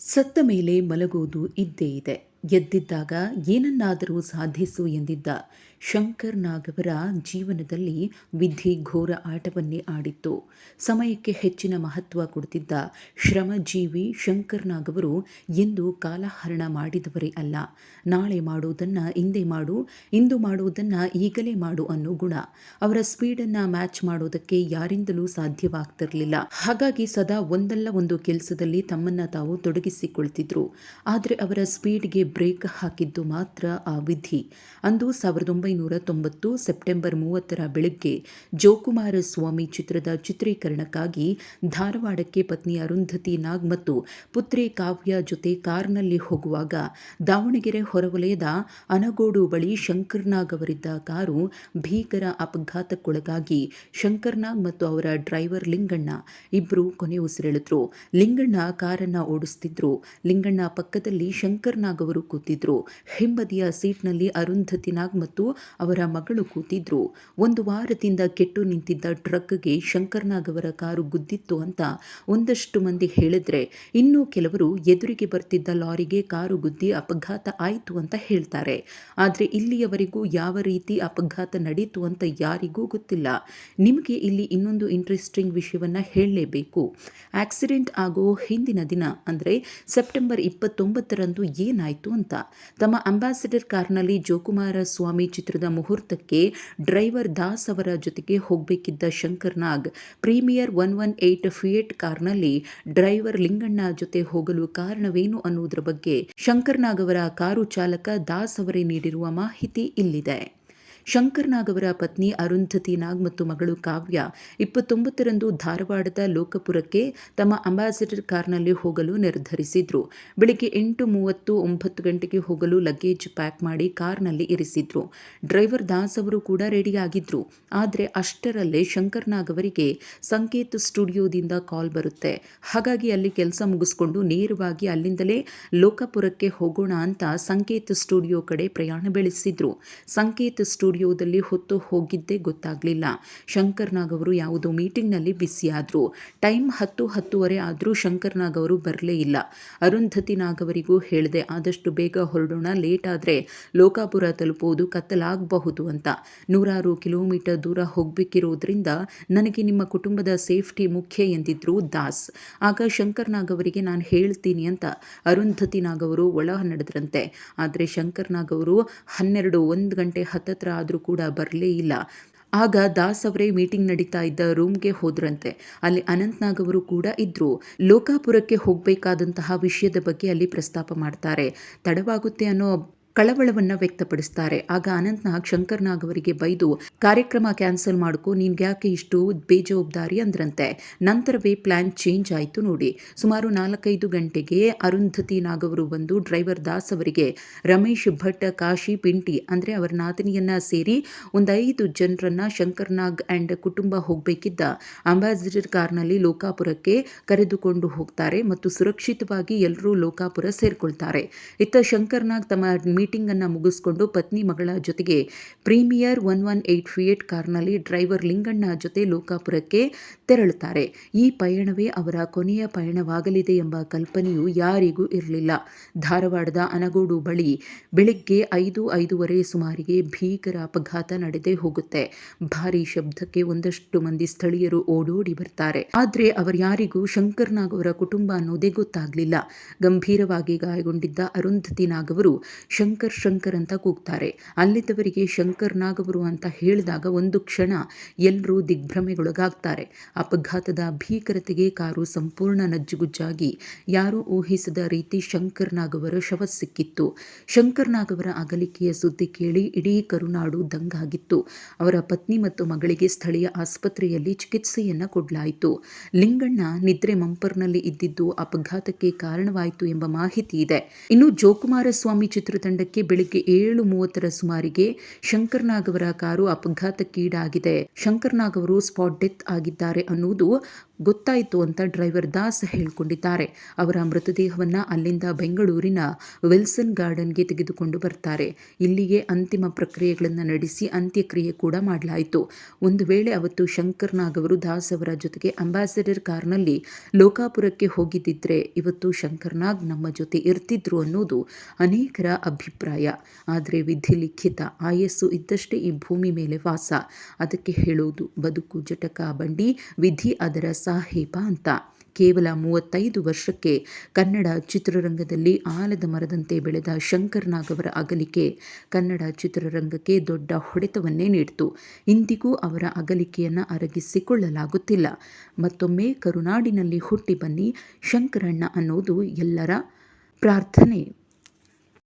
ಸತ್ತ ಮೇಲೆ ಮಲಗೋದು ಇದ್ದೇ ಇದೆ. ಎದ್ದಿದ್ದಾಗ ಏನನ್ನಾದರೂ ಸಾಧಿಸು ಎಂದಿದ್ದ ಶಂಕರ್ ನಾಗವರ ಜೀವನದಲ್ಲಿ ವಿಧಿ ಘೋರ ಆಟವನ್ನೇ ಆಡಿತ್ತು. ಸಮಯಕ್ಕೆ ಹೆಚ್ಚಿನ ಮಹತ್ವ ಕೊಡುತ್ತಿದ್ದ ಶ್ರಮಜೀವಿ ಶಂಕರ್ ನಾಗವರು ಎಂದು ಕಾಲಹರಣ ಮಾಡಿದವರೇ ಅಲ್ಲ. ನಾಳೆ ಮಾಡುವುದನ್ನು ಇಂದೇ ಮಾಡು, ಇಂದು ಮಾಡುವುದನ್ನು ಈಗಲೇ ಮಾಡು ಅನ್ನೋ ಗುಣ. ಅವರ ಸ್ಪೀಡನ್ನು ಮ್ಯಾಚ್ ಮಾಡೋದಕ್ಕೆ ಯಾರಿಂದಲೂ ಸಾಧ್ಯವಾಗ್ತಿರಲಿಲ್ಲ. ಹಾಗಾಗಿ ಸದಾ ಒಂದಲ್ಲ ಒಂದು ಕೆಲಸದಲ್ಲಿ ತಮ್ಮನ್ನ ತಾವು ತೊಡಗಿಸಿಕೊಳ್ತಿದ್ರು. ಆದರೆ ಅವರ ಸ್ಪೀಡ್ಗೆ ಬ್ರೇಕ್ ಹಾಕಿದ್ದು ಮಾತ್ರ ಆ ವಿಧಿ. ಅಂದು ಸಾವಿರದ ಒಂಬೈನೂರ ತೊಂಬತ್ತು ಸೆಪ್ಟೆಂಬರ್ ಮೂವತ್ತರ ಬೆಳಗ್ಗೆ ಜೋಕುಮಾರ ಸ್ವಾಮಿ ಚಿತ್ರದ ಚಿತ್ರೀಕರಣಕ್ಕಾಗಿ ಧಾರವಾಡಕ್ಕೆ ಪತ್ನಿ ಅರುಂಧತಿ ನಾಗ್ ಮತ್ತು ಪುತ್ರಿ ಕಾವ್ಯ ಜೊತೆ ಕಾರ್ನಲ್ಲಿ ಹೋಗುವಾಗ ದಾವಣಗೆರೆ ಹೊರವಲಯದ ಅನಗೋಡು ಬಳಿ ಶಂಕರ್ನಾಗ್ ಅವರಿದ್ದ ಕಾರು ಭೀಕರ ಅಪಘಾತಕ್ಕೊಳಗಾಗಿ ಶಂಕರ್ನಾಗ್ ಮತ್ತು ಅವರ ಡ್ರೈವರ್ ಲಿಂಗಣ್ಣ ಇಬ್ಬರು ಕೊನೆ ಉಸಿರೆಳೆದ್ರು. ಲಿಂಗಣ್ಣ ಕಾರನ್ನ ಓಡಿಸ್ತಿದ್ರು. ಲಿಂಗಣ್ಣ ಪಕ್ಕದಲ್ಲಿ ಶಂಕರ್ನಾಗ್ ಅವರು ಕೂತಿದ್ರು. ಹಿಂಬದಿಯ ಸೀಟ್ನಲ್ಲಿ ಅರುಂಧತಿ ನಾಗ್ ಮತ್ತು ಅವರ ಮಗಳು ಕೂತಿದ್ರು. ಒಂದು ವಾರದಿಂದ ಕೆಟ್ಟು ನಿಂತಿದ್ದ ಟ್ರಕ್ಗೆ ಶಂಕರ್ನಾಗ್ ಅವರ ಕಾರು ಗುದ್ದಿತ್ತು ಅಂತ ಒಂದಷ್ಟು ಮಂದಿ ಹೇಳಿದ್ರೆ, ಇನ್ನೂ ಕೆಲವರು ಎದುರಿಗೆ ಬರ್ತಿದ್ದ ಲಾರಿಗೆ ಕಾರು ಗುದ್ದಿ ಅಪಘಾತ ಆಯಿತು ಅಂತ ಹೇಳ್ತಾರೆ. ಆದರೆ ಇಲ್ಲಿಯವರೆಗೂ ಯಾವ ರೀತಿ ಅಪಘಾತ ನಡೀತು ಅಂತ ಯಾರಿಗೂ ಗೊತ್ತಿಲ್ಲ. ನಿಮಗೆ ಇಲ್ಲಿ ಇನ್ನೊಂದು ಇಂಟ್ರೆಸ್ಟಿಂಗ್ ವಿಷಯವನ್ನ ಹೇಳಲೇಬೇಕು. ಆಕ್ಸಿಡೆಂಟ್ ಆಗೋ ಹಿಂದಿನ ದಿನ, ಅಂದರೆ ಸೆಪ್ಟೆಂಬರ್ ಇಪ್ಪತ್ತೊಂಬತ್ತರಂದು ಏನಾಯಿತು? ಅಂತ. ತಮ್ಮ ಅಂಬಾಸಿಡರ್ ಕಾರ್ನಲ್ಲಿ ಜೋಕುಮಾರ ಸ್ವಾಮಿ ಚಿತ್ರದ ಮುಹೂರ್ತಕ್ಕೆ ಡ್ರೈವರ್ ದಾಸ್ ಅವರ ಜೊತೆಗೆ ಹೋಗಬೇಕಿದ್ದ Shankar Nag, Premier one one eight Fiat ಕಾರ್ನಲ್ಲಿ ಡ್ರೈವರ್ ಲಿಂಗಣ್ಣ ಜೊತೆ ಹೋಗಲು ಕಾರಣವೇನು ಅನ್ನುವುದರ ಬಗ್ಗೆ ಶಂಕರ್ ನಾಗ್ ಅವರ ಕಾರು ಚಾಲಕ ದಾಸ್ ಅವರೇ ನೀಡಿರುವ ಮಾಹಿತಿ ಇಲ್ಲಿದೆ. ಶಂಕರ್ನಾಗ್ ಅವರ ಪತ್ನಿ ಅರುಂಧತಿ ನಾಗ್ ಮತ್ತು ಮಗಳು ಕಾವ್ಯ ಇಪ್ಪತ್ತೊಂಬತ್ತರಂದು ಧಾರವಾಡದ ಲೋಕಪುರಕ್ಕೆ ತಮ್ಮ ಅಂಬಾಸಿಡರ್ ಕಾರ್ನಲ್ಲಿ ಹೋಗಲು ನಿರ್ಧರಿಸಿದ್ರು. ಬೆಳಿಗ್ಗೆ ಎಂಟು ಮೂವತ್ತು ಒಂಬತ್ತು ಗಂಟೆಗೆ ಹೋಗಲು ಲಗೇಜ್ ಪ್ಯಾಕ್ ಮಾಡಿ ಕಾರ್ನಲ್ಲಿ ಇರಿಸಿದ್ರು. ಡ್ರೈವರ್ ದಾಸ್ ಅವರು ಕೂಡ ರೆಡಿಯಾಗಿದ್ರು ಆದರೆ ಅಷ್ಟರಲ್ಲೇ ಶಂಕರ್ನಾಗ್ ಅವರಿಗೆ ಸಂಕೇತ್ ಸ್ಟುಡಿಯೋದಿಂದ ಕಾಲ್ ಬರುತ್ತೆ. ಹಾಗಾಗಿ ಅಲ್ಲಿ ಕೆಲಸ ಮುಗಿಸ್ಕೊಂಡು ನೇರವಾಗಿ ಅಲ್ಲಿಂದಲೇ ಲೋಕಪುರಕ್ಕೆ ಹೋಗೋಣ ಅಂತ ಸಂಕೇತ್ ಸ್ಟುಡಿಯೋ ಕಡೆ ಪ್ರಯಾಣ ಬೆಳೆಸಿದ್ರು. ಸಂಕೇತ್ ಸ್ಟುಡಿಯೋದಲ್ಲಿ ಹೊತ್ತು ಹೋಗಿದ್ದೇ ಗೊತ್ತಾಗಲಿಲ್ಲ. ಶಂಕರ್ನಾಗ್ ಅವರು ಯಾವುದೋ ಮೀಟಿಂಗ್ನಲ್ಲಿ ಬ್ಯುಸಿಯಾದರು. ಟೈಮ್ ಹತ್ತು ಹತ್ತುವರೆ ಆದರೂ ಶಂಕರ್ನಾಗ್ ಅವರು ಬರಲೇ ಇಲ್ಲ. ಅರುಂಧತಿ ನಾಗ್ ಅವರಿಗೂ ಹೇಳಿದೆ, ಆದಷ್ಟು ಬೇಗ ಹೊರಡೋಣ, ಲೇಟ್ ಆದರೆ ಲೋಕಾಪುರ ತಲುಪುವುದು ಕತ್ತಲಾಗಬಹುದು ಅಂತ. ನೂರಾರು ಕಿಲೋಮೀಟರ್ ದೂರ ಹೋಗಬೇಕಿರೋದ್ರಿಂದ ನನಗೆ ನಿಮ್ಮ ಕುಟುಂಬದ ಸೇಫ್ಟಿ ಮುಖ್ಯ ಎಂದಿದ್ರು ದಾಸ್. ಆಗ ಶಂಕರ್ನಾಗ್ ಅವರಿಗೆ ನಾನು ಹೇಳ್ತೀನಿ ಅಂತ ಅರುಂಧತಿ ನಾಗ್ ಅವರು ಒಳ ನಡೆದ್ರಂತೆ. ಆದರೆ ಶಂಕರ್ನಾಗ್ ಅವರು ಹನ್ನೆರಡು ಒಂದು ಗಂಟೆ ಹತ್ತತ್ರ ಆದರೂ ಕೂಡ ಬರಲೇ ಇಲ್ಲ. ಆಗ ದಾಸ್ ಅವರೇ ಮೀಟಿಂಗ್ ನಡೀತಾ ಇದ್ದ ರೂಮ್ಗೆ ಹೋದ್ರಂತೆ. ಅಲ್ಲಿ ಅನಂತ್ನಾಗ್ ಅವರು ಕೂಡ ಇದ್ರು. ಲೋಕಾಪುರಕ್ಕೆ ಹೋಗಬೇಕಾದಂತಹ ವಿಷಯದ ಬಗ್ಗೆ ಅಲ್ಲಿ ಪ್ರಸ್ತಾಪ ಮಾಡ್ತಾರೆ. ತಡವಾಗುತ್ತೆ ಅನ್ನೋ ಕಳವಳವನ್ನು ವ್ಯಕ್ತಪಡಿಸ್ತಾರೆ. ಆಗ ಅನಂತ್ನಾಗ್ ಶಂಕರ್ನಾಗ್ ಅವರಿಗೆ ಬೈದು, ಕಾರ್ಯಕ್ರಮ ಕ್ಯಾನ್ಸಲ್ ಮಾಡ್ಕೊ, ನಿನ್ಗೆ ಯಾಕೆ ಇಷ್ಟು ಬೇಜವಾಬ್ದಾರಿ? ಅಂದ್ರಂತೆ. ನಂತರವೇ ಪ್ಲಾನ್ ಚೇಂಜ್ ಆಯಿತು ನೋಡಿ. ಸುಮಾರು ನಾಲ್ಕೈದು ಗಂಟೆಗೆ ಅರುಂಧತಿ ನಾಗ್ ಅವರು ಬಂದು ಡ್ರೈವರ್ ದಾಸ್ ಅವರಿಗೆ, ರಮೇಶ್ ಭಟ್, ಕಾಶಿ, ಪಿಂಟಿ ಅಂದ್ರೆ ಅವರ ನಾದಿನಿಯನ್ನ ಸೇರಿ ಒಂದು ಐದು ಜನರನ್ನ ಶಂಕರ್ನಾಗ್ ಅಂಡ್ ಕುಟುಂಬ ಹೋಗಬೇಕಿದ್ದ ಅಂಬಾಸಿಡರ್ ಕಾರ್ನಲ್ಲಿ ಲೋಕಾಪುರಕ್ಕೆ ಕರೆದುಕೊಂಡು ಹೋಗ್ತಾರೆ ಮತ್ತು ಸುರಕ್ಷಿತವಾಗಿ ಎಲ್ಲರೂ ಲೋಕಾಪುರ ಸೇರ್ಕೊಳ್ತಾರೆ. ಇತ್ತ ಶಂಕರ್ನಾಗ್ ತಮ್ಮ ಮೀಟಿಂಗ್ ಅನ್ನು ಮುಗಿಸ್ಕೊಂಡು ಪತ್ನಿ ಮಗಳ ಜೊತೆಗೆ Premier one one eight Fiat ಕಾರ್ನಲ್ಲಿ ಡ್ರೈವರ್ ಲಿಂಗಣ್ಣ ಜೊತೆ ಲೋಕಾಪುರಕ್ಕೆ ತೆರಳುತ್ತಾರೆ. ಈ ಪಯಣವೇ ಅವರ ಕೊನೆಯ ಪಯಣವಾಗಲಿದೆ ಎಂಬ ಕಲ್ಪನೆಯು ಯಾರಿಗೂ ಇರಲಿಲ್ಲ. ಧಾರವಾಡದ ಅನಗೋಡು ಬಳಿ ಬೆಳಿಗ್ಗೆ ಐದು ಐದೂವರೆ ಸುಮಾರಿಗೆ ಭೀಕರ ಅಪಘಾತ ನಡೆದೇ ಹೋಗುತ್ತೆ. ಭಾರಿ ಶಬ್ದಕ್ಕೆ ಒಂದಷ್ಟು ಮಂದಿ ಸ್ಥಳೀಯರು ಓಡೋಡಿ ಬರ್ತಾರೆ. ಆದರೆ ಅವರ್ಯಾರಿಗೂ ಶಂಕರ್ನಾಗ್ ಅವರ ಕುಟುಂಬ ಅನ್ನೋದೇ ಗೊತ್ತಾಗ್ಲಿಲ್ಲ. ಗಂಭೀರವಾಗಿ ಗಾಯಗೊಂಡಿದ್ದ ಅರುಂಧತಿ ನಾಗ್ ಅವರು ಶಂಕರ್ ಶಂಕರ್ ಅಂತ ಕೂಗ್ತಾರೆ. ಅಲ್ಲಿದ್ದವರಿಗೆ ಶಂಕರ್ ನಾಗವರು ಅಂತ ಹೇಳಿದಾಗ ಒಂದು ಕ್ಷಣ ಎಲ್ಲರೂ ದಿಗ್ಭ್ರಮೆಗೊಳಗಾಗ್ತಾರೆ. ಅಪಘಾತದ ಭೀಕರತೆಗೆ ಕಾರು ಸಂಪೂರ್ಣ ನಜ್ಜುಗುಜ್ಜಾಗಿ. ಯಾರೂ ಊಹಿಸದ ರೀತಿ ಶಂಕರ್ ನಾಗವರ ಶವ ಸಿಕ್ಕಿತ್ತು. ಶಂಕರ್ ನಾಗವರ ಅಗಲಿಕೆಯ ಸುದ್ದಿ ಕೇಳಿ ಇಡೀ ಕರುನಾಡು ದಂಗಾಗಿತ್ತು. ಅವರ ಪತ್ನಿ ಮತ್ತು ಮಗಳಿಗೆ ಸ್ಥಳೀಯ ಆಸ್ಪತ್ರೆಯಲ್ಲಿ ಚಿಕಿತ್ಸೆಯನ್ನ ಕೊಡಲಾಯಿತು. ಲಿಂಗಣ್ಣ ನಿದ್ರೆ ಮಂಪರ್ನಲ್ಲಿ ಇದ್ದಿದ್ದು ಅಪಘಾತಕ್ಕೆ ಕಾರಣವಾಯಿತು ಎಂಬ ಮಾಹಿತಿ ಇದೆ. ಇನ್ನು ಜೋಕುಮಾರ ಸ್ವಾಮಿ ಚಿತ್ರತಂಡಕ್ಕೆ ಬೆಳಿಗ್ಗೆ ಏಳು ಮೂವತ್ತರ ಸುಮಾರಿಗೆ ಶಂಕರ್ನಾಗ್ ಅವರ ಕಾರು ಅಪಘಾತಕ್ಕೀಡಾಗಿದೆ. ಶಂಕರ್ನಾಗ್ ಅವರು ಸ್ಪಾಟ್ ಡೆತ್ ಆಗಿದ್ದಾರೆ ಅನ್ನುವುದು ಗೊತ್ತಾಯಿತು ಅಂತ ಡ್ರೈವರ್ ದಾಸ್ ಹೇಳಿಕೊಂಡಿದ್ದಾರೆ. ಅವರ ಮೃತದೇಹವನ್ನು ಅಲ್ಲಿಂದ ಬೆಂಗಳೂರಿನ ವಿಲ್ಸನ್ ಗಾರ್ಡನ್ಗೆ ತೆಗೆದುಕೊಂಡು ಬರ್ತಾರೆ. ಇಲ್ಲಿಗೆ ಅಂತಿಮ ಪ್ರಕ್ರಿಯೆಗಳನ್ನು ನಡೆಸಿ ಅಂತ್ಯಕ್ರಿಯೆ ಕೂಡ ಮಾಡಲಾಯಿತು. ಒಂದು ವೇಳೆ ಅವತ್ತು ಶಂಕರ್ ನಾಗ್ ಅವರು ದಾಸ್ ಅವರ ಜೊತೆಗೆ ಅಂಬಾಸಿಡರ್ ಕಾರ್ನಲ್ಲಿ ಲೋಕಾಪುರಕ್ಕೆ ಹೋಗಿದ್ದಿದ್ರೆ ಇವತ್ತು ಶಂಕರ್ ನಾಗ್ ನಮ್ಮ ಜೊತೆ ಇರ್ತಿದ್ರು ಅನ್ನೋದು ಅನೇಕರ ಅಭಿಪ್ರಾಯ. ಆದರೆ ವಿಧಿ ಲಿಖಿತ, ಆಯಸ್ಸು ಇದ್ದಷ್ಟೇ ಈ ಭೂಮಿ ಮೇಲೆ ವಾಸ. ಅದಕ್ಕೆ ಹೇಳೋದು ಬದುಕು ಜಟಕ ಬಂಡಿ, ವಿಧಿ ಅದರ ಸಾಹೇಬ ಅಂತ. ಕೇವಲ ಮೂವತ್ತೈದು ವರ್ಷಕ್ಕೆ ಕನ್ನಡ ಚಿತ್ರರಂಗದಲ್ಲಿ ಆಲದ ಮರದಂತೆ ಬೆಳೆದ ಶಂಕರ್ ನಾಗ್ ಅವರ ಅಗಲಿಕೆ ಕನ್ನಡ ಚಿತ್ರರಂಗಕ್ಕೆ ದೊಡ್ಡ ಹೊಡೆತವನ್ನೇ ನೀಡಿತು. ಇಂದಿಗೂ ಅವರ ಅಗಲಿಕೆಯನ್ನು ಅರಗಿಸಿಕೊಳ್ಳಲಾಗುತ್ತಿಲ್ಲ. ಮತ್ತೊಮ್ಮೆ ಕರುನಾಡಿನಲ್ಲಿ ಹುಟ್ಟಿ ಬನ್ನಿ ಶಂಕರಣ್ಣ ಅನ್ನೋದು ಎಲ್ಲರ ಪ್ರಾರ್ಥನೆ.